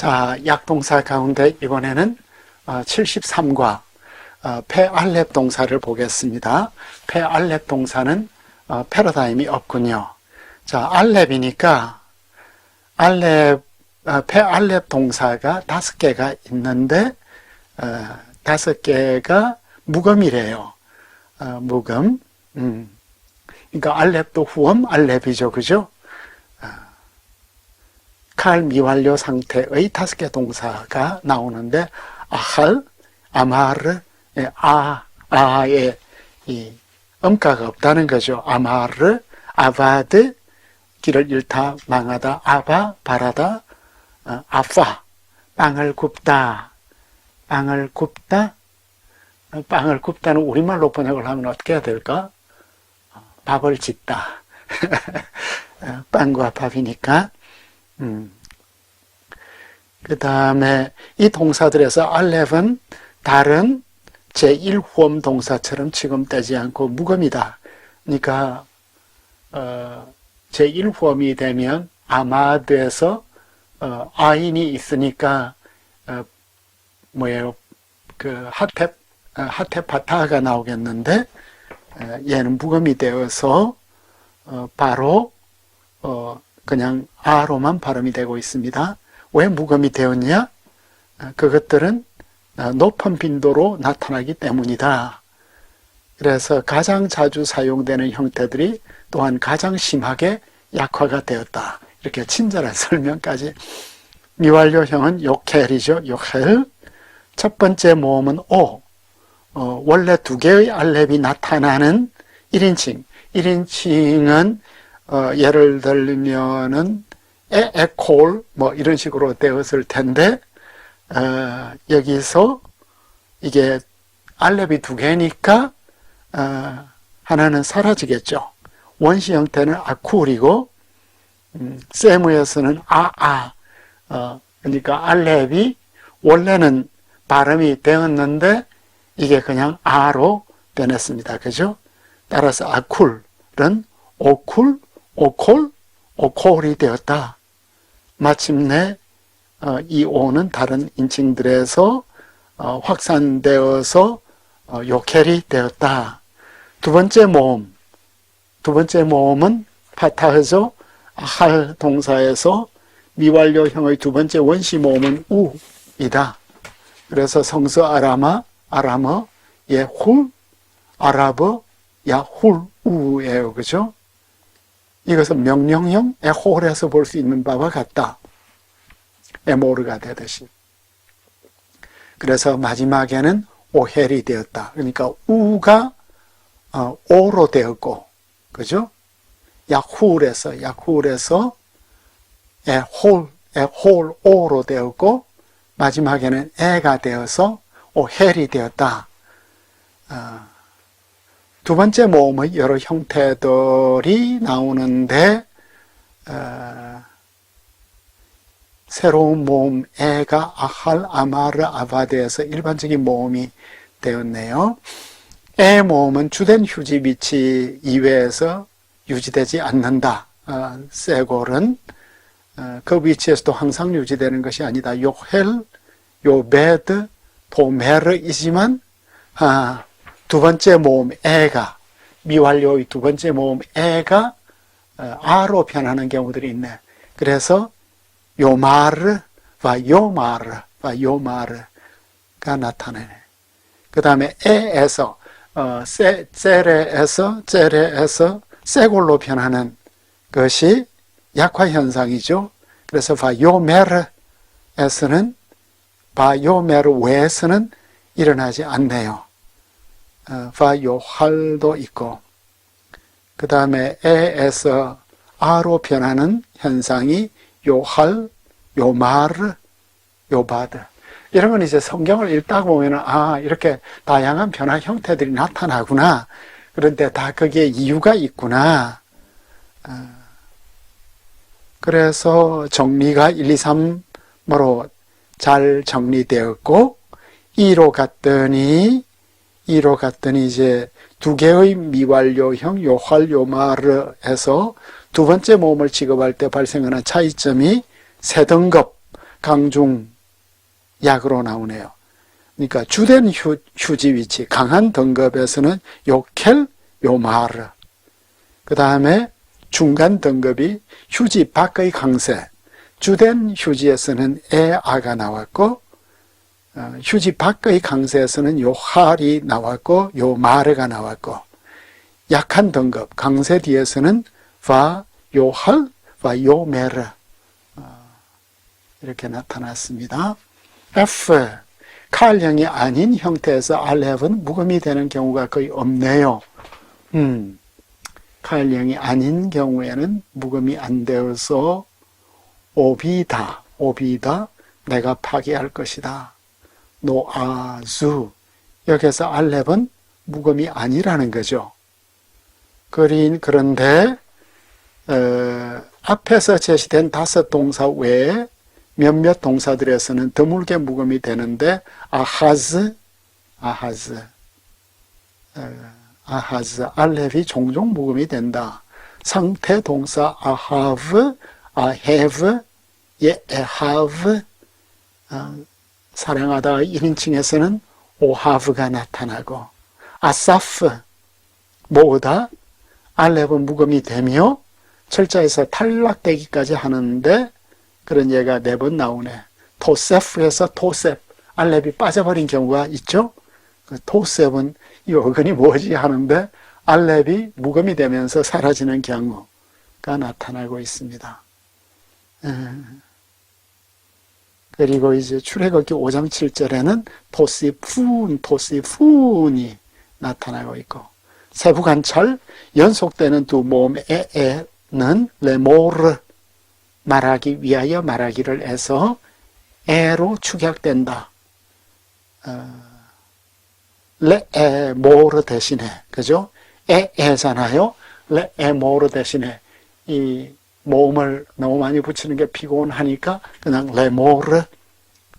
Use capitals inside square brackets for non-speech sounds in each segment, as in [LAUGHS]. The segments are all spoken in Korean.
자, 약동사 가운데 이번에는 73과 페알렙 동사를 보겠습니다. 페알렙 동사는 어, 패러다임이 없군요. 자, 알렙이니까 알렙 어, 페알렙 동사가 다섯 개가 있는데 어, 다섯 개가 무금이래요. 무금. 음. 그러니까 알렙도 후엄 알렙이죠, 그죠? 칼 미완료 상태의 다섯 개 동사가 나오는데 아할, 아마르, 예, 아, 아의 이 음가가 없다는 거죠. 아마르, 아바드, 길을 잃다, 망하다, 아바, 바라다, 어, 아파, 빵을 굽다, 빵을 굽다, 어, 빵을 굽다는 우리말로 번역을 하면 어떻게 해야 될까? 어, 밥을 짓다. [LAUGHS] 빵과 밥이니까. 음. 그 다음에 이 동사들에서 알렙은 다른 제1후엄 동사처럼 취급되지 않고 무금이다. 그러니까 어, 제1후엄이 되면 아마드에서 어, 아인이 있으니까 어, 뭐예요? 그 하텝 어, 하텝파타가 나오겠는데 어, 얘는 무금이 되어서 어, 바로 어, 그냥 아로만 발음이 되고 있습니다. 왜 무금이 되었냐? 어, 그것들은 어, 높은 빈도로 나타나기 때문이다. 그래서 가장 자주 사용되는 형태들이 또한 가장 심하게 약화가 되었다. 이렇게 친절한 [LAUGHS] 설명까지. 미완료형은 요켈이죠. 요켈. 첫 번째 모음은 오. 어, 원래 두 개의 알렙이 나타나는 1인칭. 1인칭은 어, 예를 들면은 에, 에콜 뭐 이런 식으로 되었을 텐데 어, 여기서 이게 알렙이 두 개니까 어, 하나는 사라지겠죠. 원시 형태는 아쿠리고 음, 세무에서는 아아 어, 그러니까 알렙이 원래는 발음이 되었는데 이게 그냥 아로 변했습니다. 그죠? 따라서 아쿨은 오쿨, 오콜, 오콜이 되었다. 마침내 어, 이 오는 다른 인칭들에서 어, 확산되어서 어, 요켈이 되었다. 두 번째 모음, 두 번째 모음은 파타흐죠. 할 동사에서 미완료형의 두 번째 원시 모음은 우이다. 그래서 성서 아라마, 아람어, 예, 훌, 아랍어, 야, 훌, 우예요. 그죠? 이것은 명령형 에홀에서 볼 수 있는 바와 같다. 에모르가 되듯이. 그래서 마지막에는 오헬이 되었다. 그러니까 우가 어, 오로 되었고, 그죠? 야훌에서 야훌에서 에홀 에홀 오로 되었고 마지막에는 에가 되어서 오헬이 되었다. 어, 두 번째 모음의 여러 형태들이 나오는데 어, 새로운 모음 에가 아할 아마르 아바드에서 일반적인 모음이 되었네요. 에 모음은 주된 휴지 위치 이외에서 유지되지 않는다. 어, 세골은 어, 그 위치에서도 항상 유지되는 것이 아니다. 요헬, 요베드, 도메르이지만 아, 두 번째 모음 에가 미완료의 두 번째 모음 에가 어, 아로 변하는 경우들이 있네. 그래서 요마르와 요마르와 요마르가 나타내네. 그 다음에 에에서 어, 세, 제레에서 제레에서 세골로 변하는 것이 약화 현상이죠. 그래서 바요메르에서는 바요메르 외에서는 일어나지 않네요. 어, 바요할도 있고 그 다음에 에에서 아로 변하는 현상이 요할, 요마르, 요바드. 이런 건 이제 성경을 읽다 보면 아, 이렇게 다양한 변화 형태들이 나타나구나. 그런데 다 거기에 이유가 있구나. 어, 그래서 정리가 1, 2, 3으로 잘 정리되었고, 2로 갔더니, 2로 갔더니 이제 두 개의 미완료형 요활, 요마르 해서 두 번째 모음을 취급할 때 발생하는 차이점이 세 등급, 강중 약으로 나오네요. 그러니까 주된 휴, 휴지 위치, 강한 등급에서는 요켈, 요마르. 그 다음에 중간 등급이 휴지 밖의 강세. 주된 휴지에서는 에아가 나왔고, 어, 휴지 밖의 강세에서는 요 할이 나왔고, 요 마르가 나왔고, 약한 등급, 강세 뒤에서는 바, 요 할, 바, 요 메르. 어, 이렇게 나타났습니다. F, 칼형이 아닌 형태에서 알렙은 묵음이 되는 경우가 거의 없네요. 음, 칼형이 아닌 경우에는 묵음이 안 되어서 오비다, 오비다, 내가 파괴할 것이다. 노아주, 여기서 알렙은 묵음이 아니라는 거죠. 그린, 그런데, 어, 앞에서 제시된 다섯 동사 외에 몇몇 동사들에서는 드물게 묵음이 되는데 아하즈, 아하즈, 아하즈, 알렙이 종종 묵음이 된다. 상태 동사 아하브, 아헤브, 예, 에하브, 어, 사랑하다 1인칭에서는 오하브가 나타나고 아사프, 뭐다? 알렙은 묵음이 되며 철자에서 탈락되기까지 하는데 그런 예가 네 번 나오네. 토세프에서 토셉, 알렙이 빠져버린 경우가 있죠. 그 토셉은 이 어근이 뭐지 하는데 알렙이 무금이 되면서 사라지는 경우가 나타나고 있습니다. 그리고 이제 출애굽기 5장 7절에는 토시푼, 토시푼이 나타나고 있고 세부 관찰 연속되는 두 모음의 에는 레모르 말하기 위하여 말하기를 해서 에로 축약된다. 어, 레에모르 대신에 그죠? 에에잖아요. 레에모르 대신에 이 모음을 너무 많이 붙이는 게 피곤하니까 그냥 레모르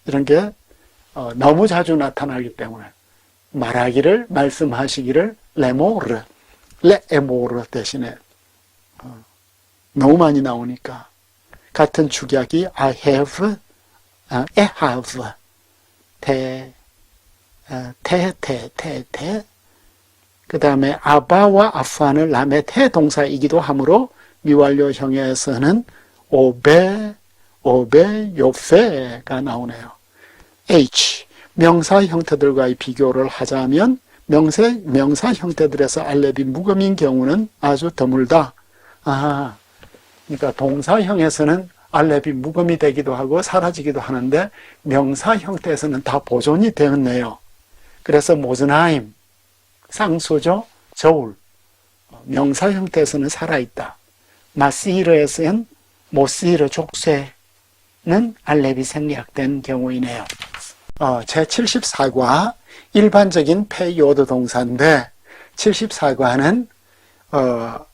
이런 게 어, 너무 자주 나타나기 때문에 말하기를 말씀하시기를 레모르 레에모르 대신에 어, 너무 많이 나오니까 같은 축약이 I have, I have, 대, 태, 태, 태, 태. 그 다음에 아바와 아파는 라메 태 동사이기도 하므로 미완료형에서는 오베, 오베, 요페가 나오네요. H, 명사 형태들과의 비교를 하자면 명세, 명사 형태들에서 알레비 무금인 경우는 아주 드물다. 아, 그러니까 동사형에서는 알렙이 무금이 되기도 하고 사라지기도 하는데 명사 형태에서는 다 보존이 되었네요. 그래서 모즈나임, 상수죠, 저울. 명사 형태에서는 살아있다. 마시르에서는 모시르 족쇄는 알렙이 생략된 경우이네요. 어, 제74과 일반적인 폐요드 동사인데 74과는 어,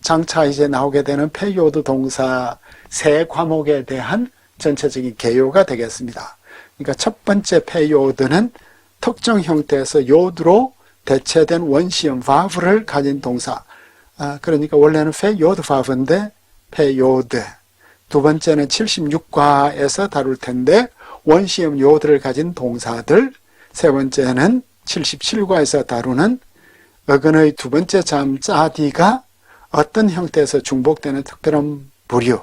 장차 이제 나오게 되는 폐요드 동사 세 과목에 대한 전체적인 개요가 되겠습니다. 그러니까 첫 번째 폐요드는 특정 형태에서 요드로 대체된 원시형 바브를 가진 동사. 아, 그러니까 원래는 페요드 바브인데 페요드. 두 번째는 76과에서 다룰 텐데 원시형 요드를 가진 동사들. 세 번째는 77과에서 다루는 어근의 두 번째 참 짜디가 어떤 형태에서 중복되는 특별한 부류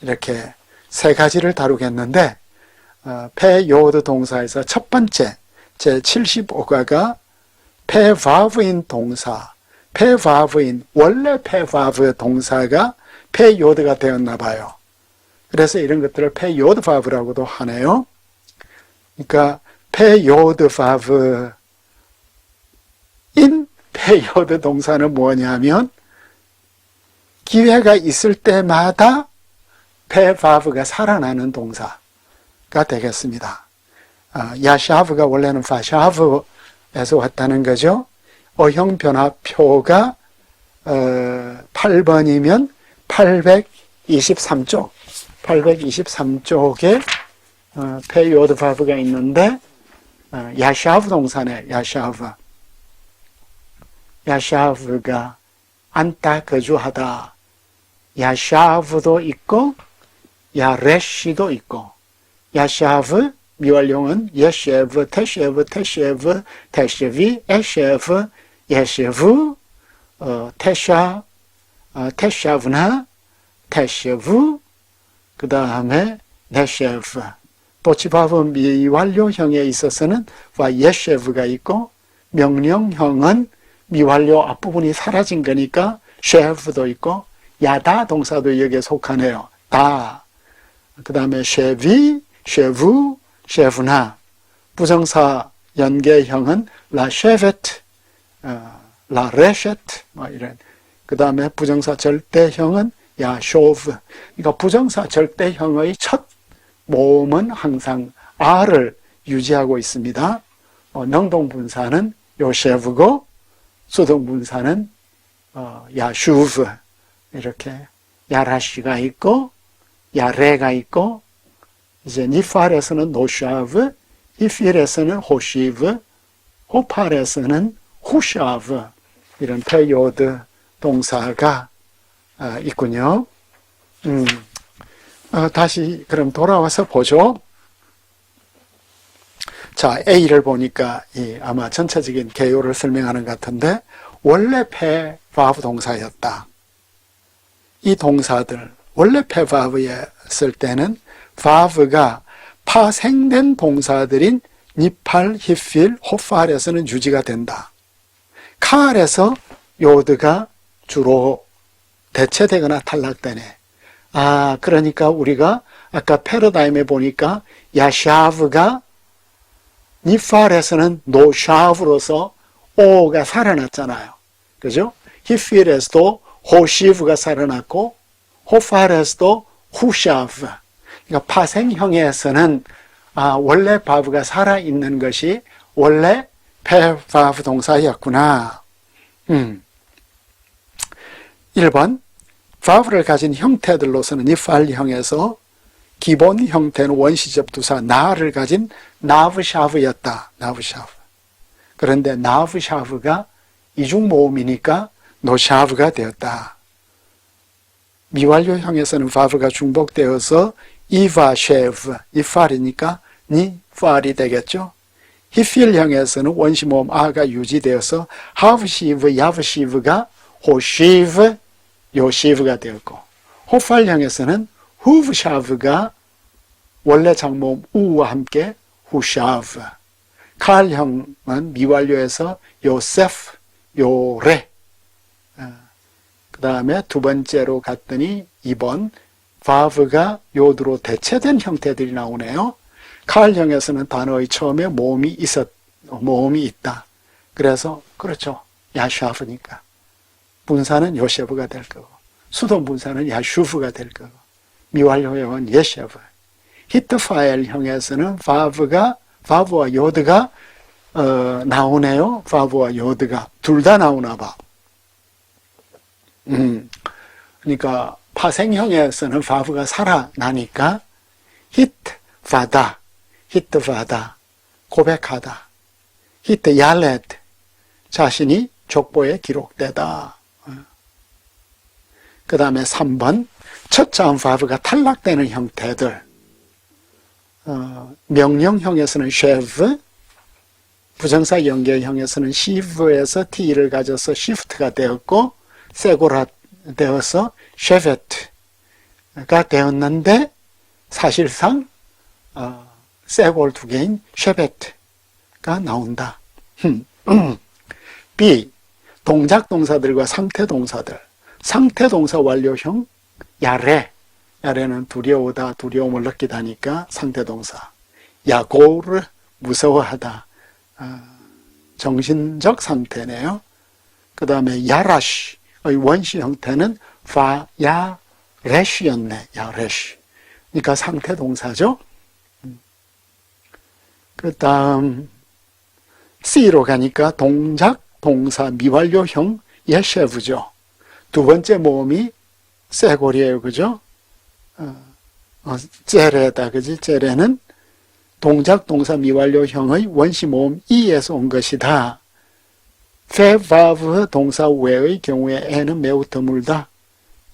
이렇게 세 가지를 다루겠는데 어, 폐요드 동사에서 첫 번째 제 75가가 폐바브인 동사 폐바브인 원래 폐바브 동사가 폐요드가 되었나 봐요. 그래서 이런 것들을 폐요드 바브라고도 하네요. 그러니까 폐요드 바브인 폐요드 동사는 뭐냐면 기회가 있을 때마다 페바브가 살아나는 동사가 되겠습니다. 아, 야샤브가 원래는 파샤브에서 왔다는 거죠. 어형 변화표가 어, 8번이면 823쪽, 823쪽에 어, 페요드 바브가 있는데 어, 야샤브 동사네, 야샤브. 야샤브가 안타 거주하다. 야샤브도 있고 야레시도 있고 야샤브 미완료형은 예셰브, 테셰브, 테셰브, 테셰비, 에셰브, 예셰브, 어, 테샤, 어, 테샤브나, 테셰브, 그 다음에 네셰브. 도치바브 미완료형에 있어서는 와 예셰브가 있고 명령형은 미완료 앞부분이 사라진 거니까 셰프도 있고 야다 동사도 여기에 속하네요. 다. 그 다음에 셰비, 셰브, 셰프나. 부정사 연계형은 라 셰베트, 어, 라 레셰트, 뭐 이런. 그 다음에 부정사 절대형은 야 쇼브. 그러니까 부정사 절대형의 첫 모음은 항상 R을 유지하고 있습니다. 어, 능동분사는 요셰브고 수동분사는 어, 야슈브 이렇게 야라시가 있고 야레가 있고 이제 니팔에서는 노샤브, 이필에서는 호시브, 호팔에서는 후샤브 이런 페요드 동사가 아, 있군요. 음, 어, 다시 그럼 돌아와서 보죠. 자, A를 보니까 이 아마 전체적인 개요를 설명하는 것 같은데 원래 패 바브 동사였다. 이 동사들 원래 패 바브였을 때는 바브가 파생된 동사들인 니팔, 히필, 호팔에서는 유지가 된다. 칼에서 요드가 주로 대체되거나 탈락되네. 아, 그러니까 우리가 아까 패러다임에 보니까 야샤브가 니팔에서는 노샤브로서 오가 살아났잖아요. 그죠? 히필에서도 호시브가 살아났고 호팔에서도 후샤브. 그러니까 파생형에서는 아, 원래 바브가 살아있는 것이 원래 패바브 동사였구나. 음. 1번 바브를 가진 형태들로서는 이팔형에서 기본 형태는 원시적 두사 나를 가진 나브샤브였다. 나브샤브. 그런데 나브샤브가 이중 모음이니까 노샤브가 되었다. 미완료형에서는 바브가 중복되어서 이바쉐브, 이팔이니까 니팔이 되겠죠. 히필형에서는 원시 모음 아가 유지되어서 하브시브, 야브시브가 호시브, 요시브가 되었고 호팔형에서는 후브샤브가 원래 장모음 우와 함께 후샤브 칼형은 미완료에서 요세프, 요레 그 다음에 두 번째로 갔더니 2번 바브가 요드로 대체된 형태들이 나오네요. 칼형에서는 단어의 처음에 모음이 있었, 모음이 있다. 그래서 그렇죠. 야샤프니까. 분사는 요셰브가 될 거고 수동 분사는 야슈프가 될 거고 미완료형은 예셰브 히트파일 형에서는 바브가 바브와 요드가 어, 나오네요. 바브와 요드가 둘 다 나오나 봐. 음, 그러니까 파생형에서는 바브가 살아나니까 히트 바다, 히트 바다, 고백하다, 히트 야레드 자신이 족보에 기록되다. 그 다음에 3번 첫 자음 바브가 탈락되는 형태들. 어, 명령형에서는 쉐브 부정사 연결형에서는 시브에서 t를 가져서 시프트가 되었고 세고라 되어서 쉐베트가 되었는데 사실상 어, 세골 두 개인 쉐베트가 나온다. [CLEARS THROAT] B. 동작 동사들과 상태 동사들. 상태 동사 완료형 야레. 야레는 두려우다 두려움을 느끼다 하니까 상태 동사. 야고르 무서워하다. 어, 정신적 상태네요. 그 다음에 야라시의 원시 형태는 파 야 레시였네 야 레시 그러니까 상태 동사죠. 음. 그 다음 C로 가니까 동작 동사 미완료형 예셰브죠. 두 번째 모음이 쇠골이에요. 그죠? 어, 어, 째레다. 그지? 째레는 동작 동사 미완료형의 원시 모음 이에서 온 것이다. 페바브 동사 외의 경우에 에는 매우 드물다.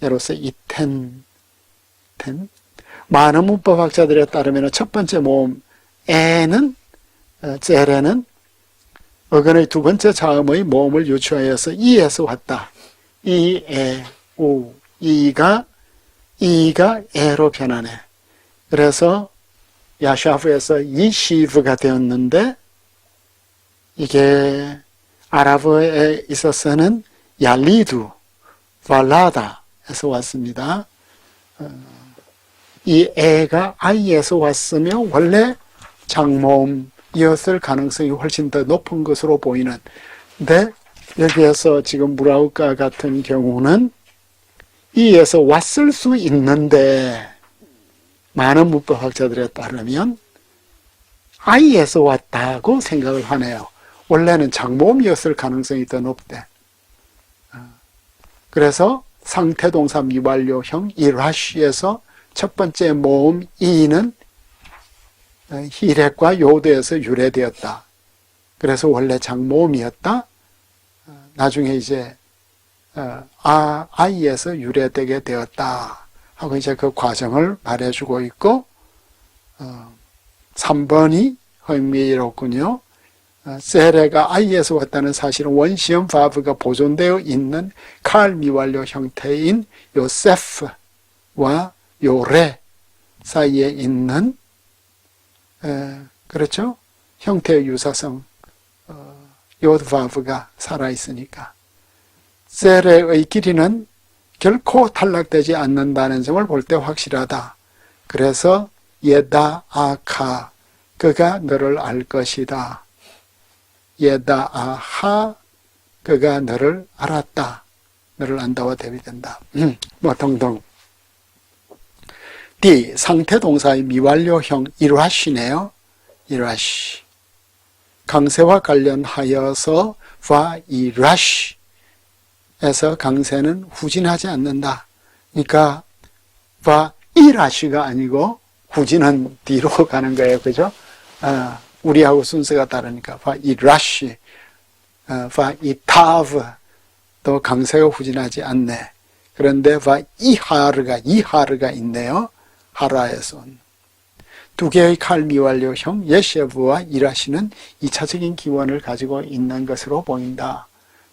예로서 이텐, 텐. 많은 문법학자들에 따르면 첫 번째 모음 에는 어, 젤에는 어근의 두 번째 자음의 모음을 유추하여서 이에서 왔다. 이, 에, 우, 이가 이가 에로 변하네. 그래서 야샤프에서 이시브가 되었는데 이게 아랍어에 있어서는 야리두, 발라다에서 왔습니다. 어, 이 애가 아이에서 왔으면 원래 장모음이었을 가능성이 훨씬 더 높은 것으로 보이는. 근데 여기에서 지금 무라우카 같은 경우는 이에서 왔을 수 있는데 많은 문법학자들에 따르면 아이에서 왔다고 생각을 하네요. 원래는 장모음이었을 가능성이 더 높대. 어. 그래서 상태동사 미완료형 이라시에서 첫 번째 모음 이는 히렉과 요도에서 유래되었다. 그래서 원래 장모음이었다. 어, 나중에 이제 어, 아, 아이에서 유래되게 되었다. 하고 이제 그 과정을 말해주고 있고, 어, 3번이 흥미롭군요. 어, 세레가 아이에서 왔다는 사실은 원시형 바브가 보존되어 있는 칼 미완료 형태인 요세프와 요레 사이에 있는 에, 그렇죠? 형태의 유사성 어, 요 바브가 살아 있으니까 세레의 길이는 결코 탈락되지 않는다는 점을 볼 때 확실하다. 그래서 예다 아카 그가 너를 알 것이다. 예다 아하 그가 너를 알았다. 너를 안다와 대비된다. 음, 뭐 등등. D 상태 동사의 미완료형 이라시네요. 이라시. 강세와 관련하여서 와 이라시 에서 강세는 후진하지 않는다. 그러니까 바 이라시가 아니고 후진은 뒤로 [LAUGHS] 가는 거예요. 그죠? 어, 우리하고 순서가 다르니까 바 이라시, 어, 바 이타브 또 강세가 후진하지 않네. 그런데 바 이하르가 이 하르가 있네요. 하라에서 두 개의 칼 미완료형 예셰브와 이라시는 2차적인 기원을 가지고 있는 것으로 보인다.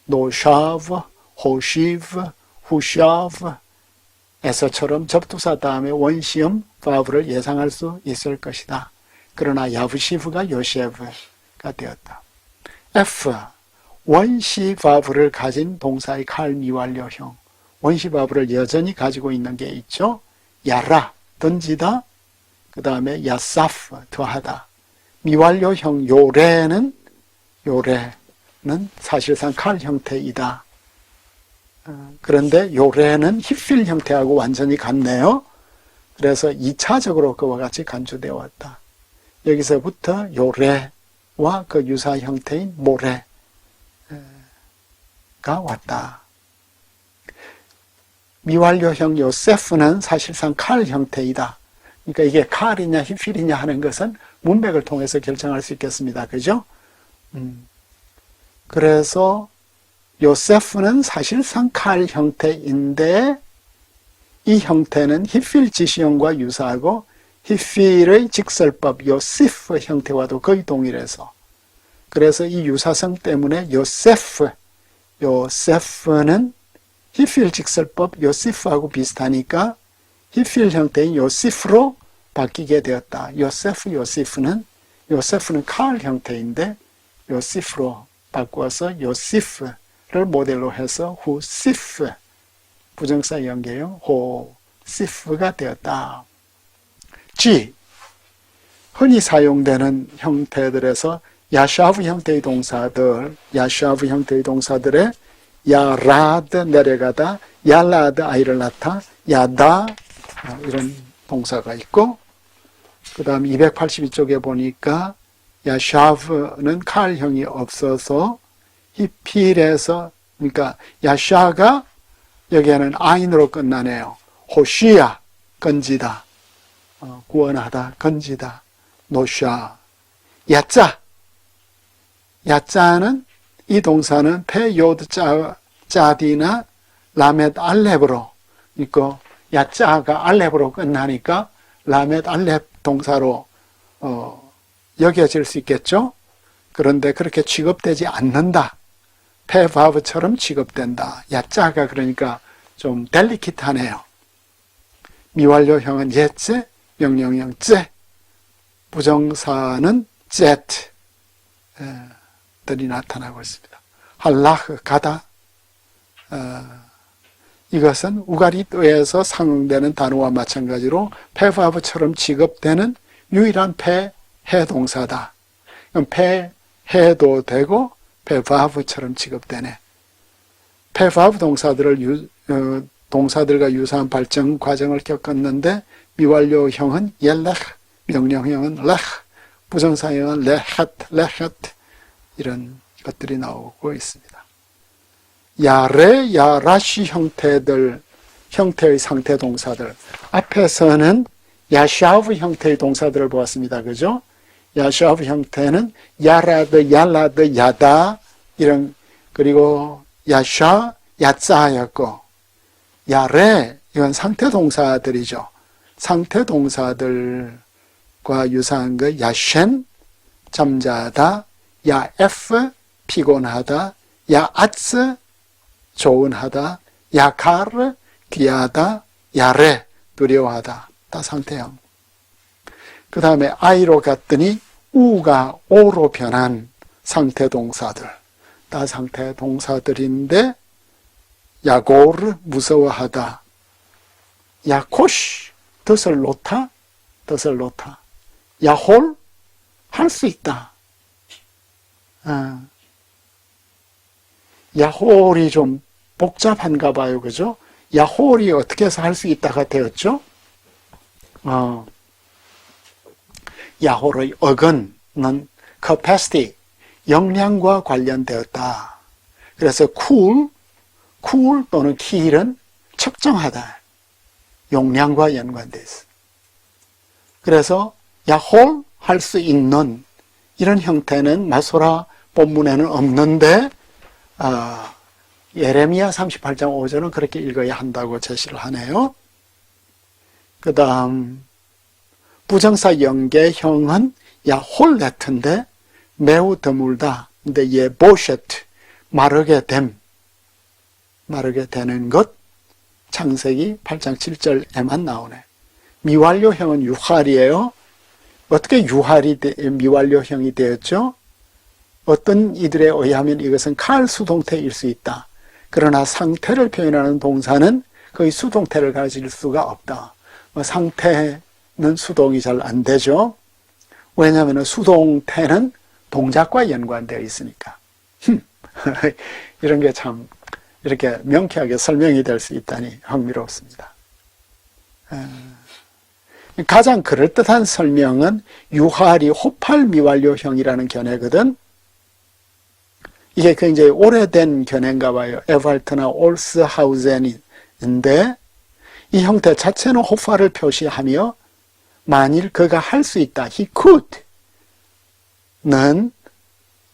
노샤브 호시브, 후샤브 에서처럼 접두사 다음에 원시음 바브를 예상할 수 있을 것이다. 그러나 야브시브가 요셰브가 되었다. F 원시 바브를 가진 동사의 칼 미완료형 원시 바브를 여전히 가지고 있는 게 있죠. 야라 던지다 그 다음에 야사프 더하다 미완료형 요래는 요래는 사실상 칼 형태이다. 그런데 요래는 힙필 형태하고 완전히 같네요. 그래서 2차적으로 그와 같이 간주되어 왔다. 여기서부터 요래와 그 유사 형태인 모래가 왔다. 미완료형 요세프는 사실상 칼 형태이다. 그러니까 이게 칼이냐 힙필이냐 하는 것은 문맥을 통해서 결정할 수 있겠습니다. 그죠? 음. 그래서 요세프는 사실상 칼 형태인데 이 형태는 히필 지시형과 유사하고 히필의 직설법 요시프 형태와도 거의 동일해서 그래서 이 유사성 때문에 요세프 요세프는 히필 직설법 요시프하고 비슷하니까 히필 형태인 요시프로 바뀌게 되었다. 요세프 요시프는 요세프는 칼 형태인데 요시프로 바꾸어서 요시프 를 모델로 해서 후시프 부정사 연계형 호시프가 되었다. G 흔히 사용되는 형태들에서 야샤브 형태의 동사들, 야샤브 형태의 동사들의 야라드 내려가다, 야라드 아이를 낳다, 야다 이런 동사가 있고 그 다음 282쪽에 보니까 야샤브는 칼형이 없어서 히필에서 그러니까 야샤가 여기에는 아인으로 끝나네요. 호시야 건지다 어, 구원하다 건지다 노샤 야짜 야짜는 이 동사는 페요드 짜, 짜디나 라멧 알렙으로 그러니까 야짜가 알렙으로 끝나니까 라멧 알렙 동사로 어, 여겨질 수 있겠죠. 그런데 그렇게 취급되지 않는다. 페바브처럼 취급된다. 야자가 그러니까 좀 델리키트하네요. 미완료형은 예제, 명령형 제, 부정사는 제트 들이 나타나고 있습니다. 할라흐 가다 어, 이것은 우가리도에서 상응되는 단어와 마찬가지로 페바브처럼 취급되는 유일한 폐해 동사다. 그럼 폐해도 되고 페바브처럼 취급되네. 페바브 동사들을 유, 어, 동사들과 유사한 발전 과정을 겪었는데 미완료형은 옐렉, 명령형은 렉, 부정사형은 레헷, 레헷 이런 것들이 나오고 있습니다. 야레, 야라시 형태들, 형태의 상태 동사들. 앞에서는 야샤브 형태의 동사들을 보았습니다. 그죠? 야샤브 형태는 야라드, 야라드, 야다, 이런, 그리고 야샤, 야짜였고, 야레, 이건 상태 동사들이죠. 상태 동사들과 유사한 거, 야쉔, 잠자다, 야에프, 피곤하다, 야아츠, 조은하다, 야카르, 귀하다, 야레, 두려워하다. 다 상태형. 그 다음에 아이로 갔더니 우가 오로 변한 상태 동사들. 다 상태 동사들인데 야고르 무서워하다. 야코시 덫을 놓다. 덫을 놓다. 야홀 할 수 있다. 아. 야홀이 좀 복잡한가 봐요. 그죠? 야홀이 어떻게 해서 할 수 있다가 되었죠? 어, 야홀의 어근은 capacity, 역량과 관련되었다. 그래서 cool, cool 또는 키일은 측정하다. 용량과 연관되어 있어. 그래서 야홀 할 수 있는 이런 형태는 마소라 본문에는 없는데 어, 예레미야 38장 5절은 그렇게 읽어야 한다고 제시를 하네요. 그 다음 부정사 연계형은 야홀레트인데 매우 드물다. 근데 예 보셰트 마르게 됨 마르게 되는 것 창세기 8장 7절에만 나오네. 미완료형은 유할이에요. 어떻게 유할이 미완료형이 되었죠? 어떤 이들에 의하면 이것은 칼 수동태일 수 있다. 그러나 상태를 표현하는 동사는 거의 수동태를 가질 수가 없다. 뭐 상태는 수동이 잘 안 되죠. 왜냐하면 수동태는 동작과 연관되어 있으니까. [LAUGHS] 이런 게 참 이렇게 명쾌하게 설명이 될 수 있다니 흥미롭습니다. 가장 그럴듯한 설명은 유할이 호팔 미완료형이라는 견해거든. 이게 굉장히 오래된 견해인가 봐요. 에발트나 올스하우젠인데 이 형태 자체는 호파를 표시하며 만일 그가 할 수 있다. he could는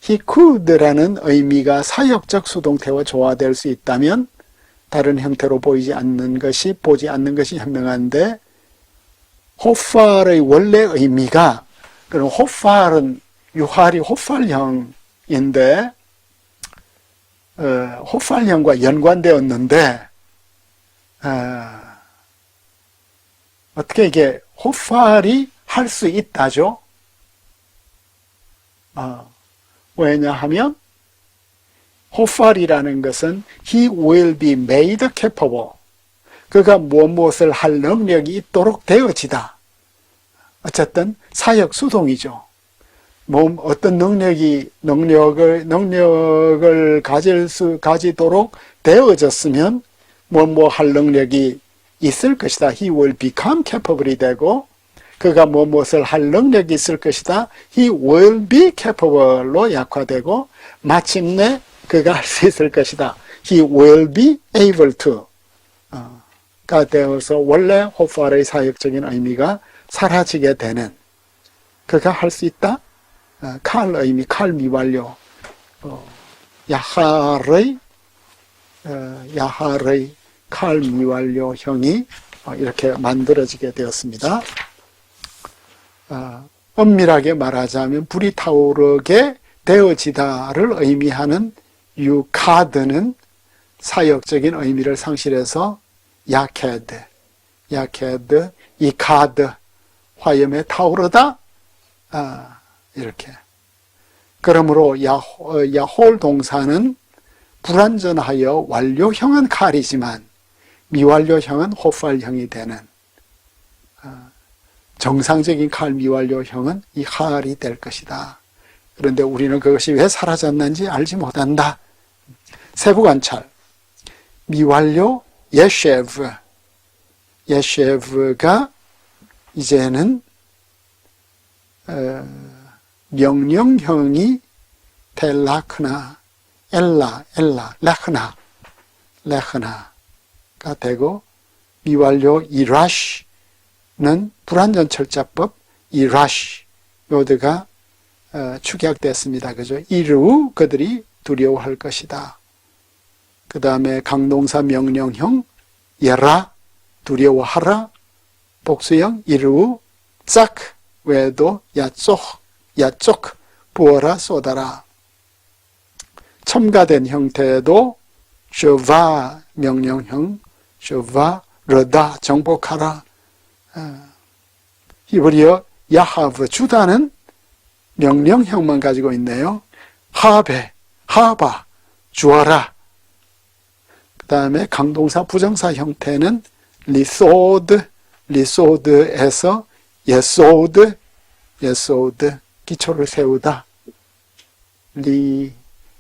could라는 의미가 사역적 수동태와 조화될 수 있다면 다른 형태로 보이지 않는 것이 보지 않는 것이 현명한데 호팔의 원래 의미가 그럼 호팔은 유할이 호팔형인데 어, 호팔형과 연관되었는데 어, 어떻게 이게 호팔이 할 수 있다죠? 어, 왜냐하면 호팔이라는 것은 he will be made capable. 그가 무엇을 할 능력이 있도록 되어지다. 어쨌든 사역 수동이죠. 몸 어떤 능력이 능력을 능력을 가질 수 가지도록 되어졌으면 뭐 뭐 할 능력이 있을 것이다. He will become capable이 되고 그가 뭐 무엇을 할 능력이 있을 것이다. He will be capable로 약화되고 마침내 그가 할 수 있을 것이다. He will be able to 가 되어서 원래 호프알의 사역적인 의미가 사라지게 되는 그가 할 수 있다. 어, 칼 의미, 칼 미완료, 어, 야할의 어, 야할의 칼 미완료형이 어, 이렇게 만들어지게 되었습니다. 어, 엄밀하게 말하자면 불이 타오르게 되어지다를 의미하는 유 카드는 사역적인 의미를 상실해서 야케드, 야케드, 이 카드, 화염에 타오르다, 아, 이렇게. 그러므로 야호, 어, 야홀 동사는 불완전하여 완료형은 칼이지만 미완료형은 호팔형이 되는 아, 정상적인 칼 미완료형은 이 칼이 될 것이다. 그런데 우리는 그것이 왜 사라졌는지 알지 못한다. 세부 관찰. 미완료 예셰브. 예셰브가 이제는 어, 명령형이 텔라크나 엘라 엘라 레크나 레크나가 되고 미완료 이라시 는 불완전 철자법 이라시 요드가 어, 축약됐습니다. 그죠? 이루 그들이 두려워할 것이다. 그 다음에 강동사 명령형 예라 두려워하라 복수형 이루 짝 외에도 야쪽 야쪽 부어라 쏟아라 첨가된 형태도 셔바 명령형 셔바 러다 정복하라 어, 히브리어 야하브 주다는 명령형만 가지고 있네요. 하베, 하바, 주어라. 그 다음에 강동사 부정사 형태는 리소드, 리소드에서 예소드, 예소드, 기초를 세우다. 리,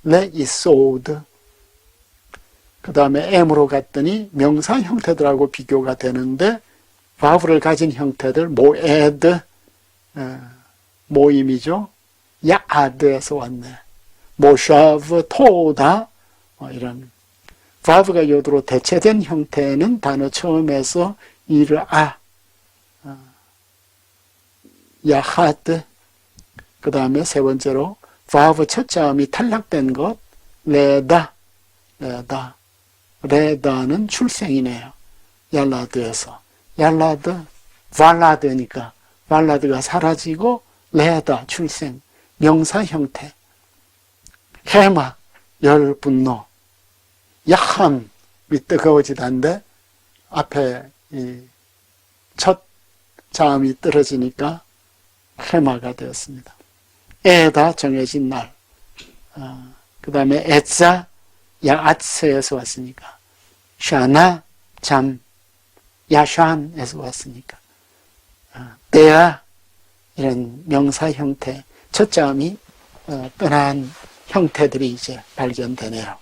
레이소드. 그 다음에 M으로 갔더니 명사 형태들하고 비교가 되는데, 바브를 가진 형태들, 모에드, 어, 모임이죠. 야아드에서 왔네. 모샤브, 토다, 뭐 이런. 바브가 요도로 대체된 형태는 단어 처음에서 이르 아, 어, 야하드, 그 다음에 세 번째로 바브 첫 자음이 탈락된 것, 레다, 레다. 레다는 출생이네요. 얄라드에서. 얄라드, 발라드니까 발라드가 사라지고 레다 출생 명사 형태 해마 열 분노 약함이 뜨거워지다인데 앞에 이첫 자음이 떨어지니까 해마가 되었습니다. 에다 정해진 날. 어, 그 다음에 에자 야아츠에서 왔으니까 샤나 잠 야샨에서 왔으니까 어, 때야 이런 명사 형태, 첫 어, 뻔한 형태들이 이제 발견되네요.